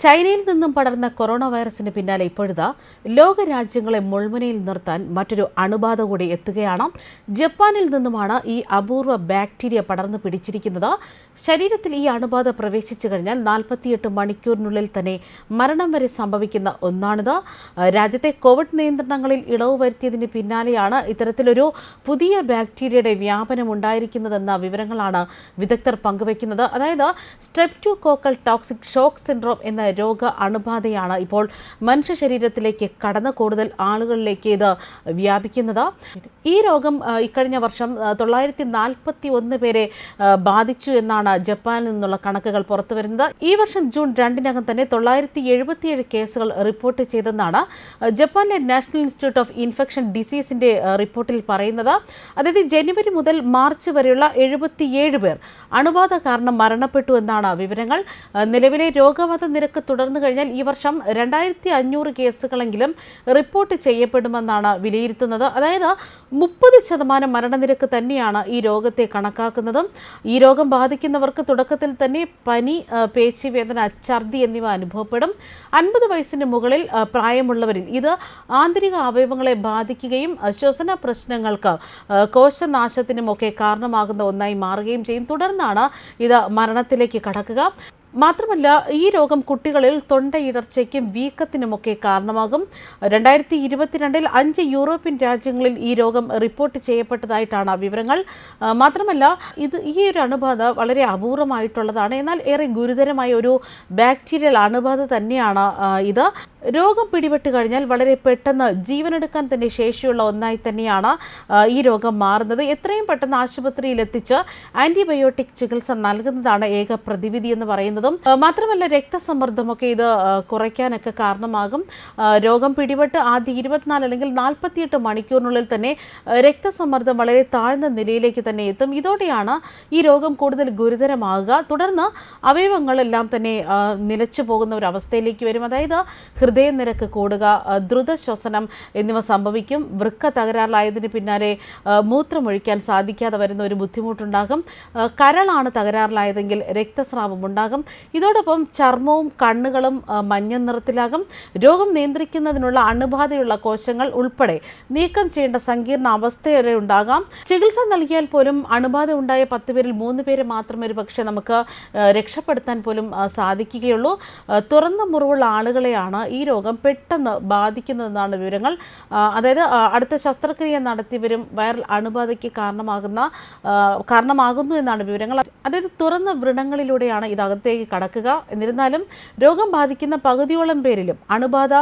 ചൈനയിൽ നിന്നും പടർന്ന കൊറോണ വൈറസിന് പിന്നാലെ ഇപ്പോഴിതാ ലോകരാജ്യങ്ങളെ മുൾമുനയിൽ നിർത്താൻ മറ്റൊരു അണുബാധ കൂടി എത്തുകയാണ്. ജപ്പാനിൽ നിന്നുമാണ് ഈ അപൂർവ ബാക്ടീരിയ പടർന്നു പിടിച്ചിരിക്കുന്നത്. ശരീരത്തിൽ ഈ അണുബാധ പ്രവേശിച്ചു കഴിഞ്ഞാൽ നാൽപ്പത്തിയെട്ട് മണിക്കൂറിനുള്ളിൽ തന്നെ മരണം വരെ സംഭവിക്കുന്ന ഒന്നാണിത്. രാജ്യത്തെ കോവിഡ് നിയന്ത്രണങ്ങളിൽ ഇളവ് വരുത്തിയതിന് പിന്നാലെയാണ് ഇത്തരത്തിലൊരു പുതിയ ബാക്ടീരിയയുടെ വ്യാപനം ഉണ്ടായിരിക്കുന്നതെന്ന വിവരങ്ങളാണ് വിദഗ്ധർ പങ്കുവയ്ക്കുന്നത്. അതായത് സ്ട്രെപ്റ്റോകോക്കൽ ടോക്സിക് ഷോക്ക് സിൻഡ്രോം എന്ന രോഗ അണുബാധയാണ് ഇപ്പോൾ മനുഷ്യ ശരീരത്തിലേക്ക് കടന്ന് കൂടുതൽ ആളുകളിലേക്ക് ഇത് വ്യാപിക്കുന്നത്. ഈ രോഗം ഇക്കഴിഞ്ഞ വർഷം തൊള്ളായിരത്തി നാൽപ്പത്തി ഒന്ന് പേരെ ബാധിച്ചു എന്നാണ് ജപ്പാനിൽ നിന്നുള്ള കണക്കുകൾ പുറത്തു വരുന്നത്. ഈ വർഷം ജൂൺ രണ്ടിനകം തന്നെ തൊള്ളായിരത്തി എഴുപത്തിയേഴ് കേസുകൾ റിപ്പോർട്ട് ചെയ്തെന്നാണ് ജപ്പാനിലെ നാഷണൽ ഇൻസ്റ്റിറ്റ്യൂട്ട് ഓഫ് ഇൻഫെക്ഷൻ ഡിസീസിന്റെ റിപ്പോർട്ടിൽ പറയുന്നത്. അതായത് ജനുവരി മുതൽ മാർച്ച് വരെയുള്ള എഴുപത്തിയേഴ് പേർ അണുബാധ കാരണം മരണപ്പെട്ടു എന്നാണ് വിവരങ്ങൾ. നിലവിലെ രോഗബാധ നിരക്ക് തുടർന്നു കഴിഞ്ഞാൽ ഈ വർഷം രണ്ടായിരത്തി അഞ്ഞൂറ് കേസുകളെങ്കിലും റിപ്പോർട്ട് ചെയ്യപ്പെടുമെന്നാണ് വിലയിരുത്തുന്നത്. അതായത് മുപ്പത് ശതമാനം മരണനിരക്ക് തന്നെയാണ് ഈ രോഗത്തെ കണക്കാക്കുന്നതും. ഈ രോഗം ബാധിക്കുന്നവർക്ക് തുടക്കത്തിൽ തന്നെ പനി പേശിവേദന ഛർദി എന്നിവ അനുഭവപ്പെടും. അൻപത് വയസ്സിന് മുകളിൽ പ്രായമുള്ളവരിൽ ഇത് ആന്തരിക അവയവങ്ങളെ ബാധിക്കുകയും ശ്വസന പ്രശ്നങ്ങൾക്ക് കോശനാശത്തിനുമൊക്കെ കാരണമാകുന്ന ഒന്നായി മാറുകയും ചെയ്യും. തുടർന്നാണ് ഇത് മരണത്തിലേക്ക് കടക്കുക. മാത്രമല്ല ഈ രോഗം കുട്ടികളിൽ തൊണ്ടയിടർച്ചയ്ക്കും വീക്കത്തിനുമൊക്കെ കാരണമാകും. രണ്ടായിരത്തി ഇരുപത്തിരണ്ടിൽ അഞ്ച് യൂറോപ്യൻ രാജ്യങ്ങളിൽ ഈ രോഗം റിപ്പോർട്ട് ചെയ്യപ്പെട്ടതായിട്ടാണ് വിവരങ്ങൾ. മാത്രമല്ല ഇത് ഈ ഒരു അണുബാധ വളരെ അപൂർവമായിട്ടുള്ളതാണ്. എന്നാൽ ഏറെ ഗുരുതരമായ ഒരു ബാക്ടീരിയൽ അണുബാധ തന്നെയാണ് ഇത്. രോഗം പിടിപെട്ട് കഴിഞ്ഞാൽ വളരെ പെട്ടെന്ന് ജീവനെടുക്കാൻ തന്നെ ശേഷിയുള്ള ഒന്നായി തന്നെയാണ് ഈ രോഗം മാറുന്നത്. എത്രയും പെട്ടെന്ന് ആശുപത്രിയിൽ എത്തിച്ച് ആന്റിബയോട്ടിക് ചികിത്സ നൽകുന്നതാണ് ഏക പ്രതിവിധി എന്ന് പറയുന്നതും. ആ, മാത്രമല്ല രക്തസമ്മർദ്ദമൊക്കെ ഇത് കുറയ്ക്കാനൊക്കെ കാരണമാകും. രോഗം പിടിപെട്ട് ആദ്യ ഇരുപത്തിനാല് അല്ലെങ്കിൽ നാൽപ്പത്തിയെട്ട് മണിക്കൂറിനുള്ളിൽ തന്നെ രക്തസമ്മർദ്ദം വളരെ താഴ്ന്ന നിലയിലേക്ക് തന്നെ എത്തും. ഇതോടെയാണ് ഈ രോഗം കൂടുതൽ ഗുരുതരമാകുക. തുടർന്ന് അവയവങ്ങളെല്ലാം തന്നെ നിലച്ചു പോകുന്ന ഒരു അവസ്ഥയിലേക്ക് വരും. അതായത് ഹൃദയനിരക്ക് കൂടുക ദ്രുത ശ്വസനം എന്നിവ സംഭവിക്കും. വൃക്ക തകരാറിലായതിന് പിന്നാലെ മൂത്രമൊഴിക്കാൻ സാധിക്കാതെ വരുന്ന ഒരു ബുദ്ധിമുട്ടുണ്ടാകും. കരളാണ് തകരാറിലായതെങ്കിൽ രക്തസ്രാവം ഉണ്ടാകും ഇതോടൊപ്പം ചർമ്മവും കണ്ണുകളും മഞ്ഞ നിറത്തിലാകും. രോഗം നിയന്ത്രിക്കുന്നതിനുള്ള അണുബാധയുള്ള കോശങ്ങൾ ഉൾപ്പെടെ നീക്കം ചെയ്യേണ്ട സങ്കീർണ അവസ്ഥ വരെ ഉണ്ടാകാം. ചികിത്സ നൽകിയാൽ പോലും അണുബാധ ഉണ്ടായ പത്ത് പേരിൽ മൂന്ന് പേര് മാത്രമേ ഒരു പക്ഷേ നമുക്ക് രക്ഷപ്പെടുത്താൻ പോലും സാധിക്കുകയുള്ളൂ. തുറന്ന മുറിവുള്ള ആളുകളെയാണ് ഈ രോഗം പെട്ടെന്ന് ബാധിക്കുന്നതെന്നാണ് വിവരങ്ങൾ. അതായത് അടുത്ത ശസ്ത്രക്രിയ നടത്തിയവരും വൈറൽ അണുബാധയ്ക്ക് കാരണമാകുന്ന കാരണമാകുന്നു എന്നാണ് വിവരങ്ങൾ. അതായത് തുറന്ന വ്രണങ്ങളിലൂടെയാണ് ഇത് അകത്തേക്ക് കടക്കുക. എന്നിരുന്നാലും രോഗം ബാധിക്കുന്ന പകുതിയോളം പേരിലും അണുബാധ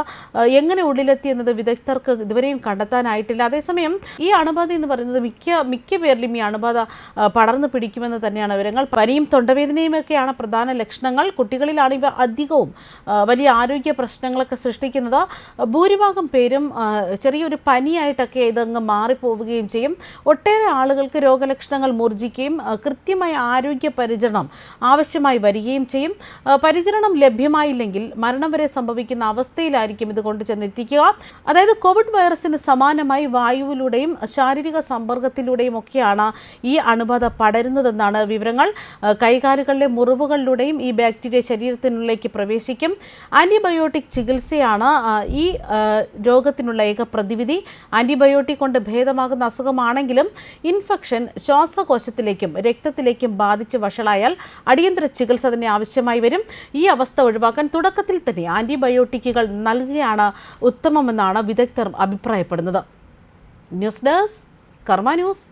എങ്ങനെ ഉള്ളിലെത്തി എന്നത് വിദഗ്ധർക്ക് ഇതുവരെയും കണ്ടെത്താനായിട്ടില്ല. അതേസമയം ഈ അണുബാധ എന്ന് പറയുന്നത് മിക്ക മിക്ക പേരിലും ഈ അണുബാധ പടർന്നു പിടിക്കുമെന്ന് തന്നെയാണ് വിവരങ്ങൾ. പനിയും തൊണ്ടവേദനയും ഒക്കെയാണ് പ്രധാന ലക്ഷണങ്ങൾ. കുട്ടികളിലാണ് ഇവ അധികവും വലിയ ആരോഗ്യ പ്രശ്നങ്ങളൊക്കെ സൃഷ്ടിക്കുന്നത്. ഭൂരിഭാഗം പേരും ചെറിയൊരു പനിയായിട്ടൊക്കെ ഇതങ്ങ് മാറിപ്പോവുകയും ചെയ്യും. ഒട്ടേറെ ആളുകൾക്ക് രോഗലക്ഷണങ്ങൾ മൂർജിക്കുകയും കൃത്യമായ ആരോഗ്യ പരിചരണം ആവശ്യമായി വരികയും ചെയ്യും പരിചരണം ലഭ്യമായില്ലെങ്കിൽ മരണം വരെ സംഭവിക്കുന്ന അവസ്ഥയിലായിരിക്കും ഇത് കൊണ്ട് ചെന്നെത്തിക്കുക. അതായത് കോവിഡ് വൈറസിന് സമാനമായി വായുവിലൂടെയും ശാരീരിക സമ്പർക്കത്തിലൂടെയും ഒക്കെയാണ് ഈ അണുബാധ പടരുന്നതെന്നാണ് വിവരങ്ങൾ. കൈകാലുകളിലെ മുറിവുകളിലൂടെയും ഈ ബാക്ടീരിയ ശരീരത്തിനുള്ളിലേക്ക് പ്രവേശിക്കും. ആന്റിബയോട്ടിക് ചികിത്സയാണ് ഈ രോഗത്തിനുള്ള ഏക പ്രതിവിധി. ആന്റിബയോട്ടിക് കൊണ്ട് ഭേദമാകുന്ന അസുഖമാണെങ്കിലും ഇൻഫെക്ഷൻ ശ്വാസകോശത്തിലേക്കും രക്തത്തിലേക്കും ബാധിച്ച് വഷളായാൽ അടിയന്തര ചികിത്സ തന്നെ ആവശ്യമായി വരും. ഈ അവസ്ഥ ഒഴിവാക്കാൻ തുടക്കത്തിൽ തന്നെ ആന്റിബയോട്ടിക്കുകൾ നൽകുകയാണ് ഉത്തമമെന്നാണ് വിദഗ്ധർ അഭിപ്രായപ്പെടുന്നത്. News desk Karma news.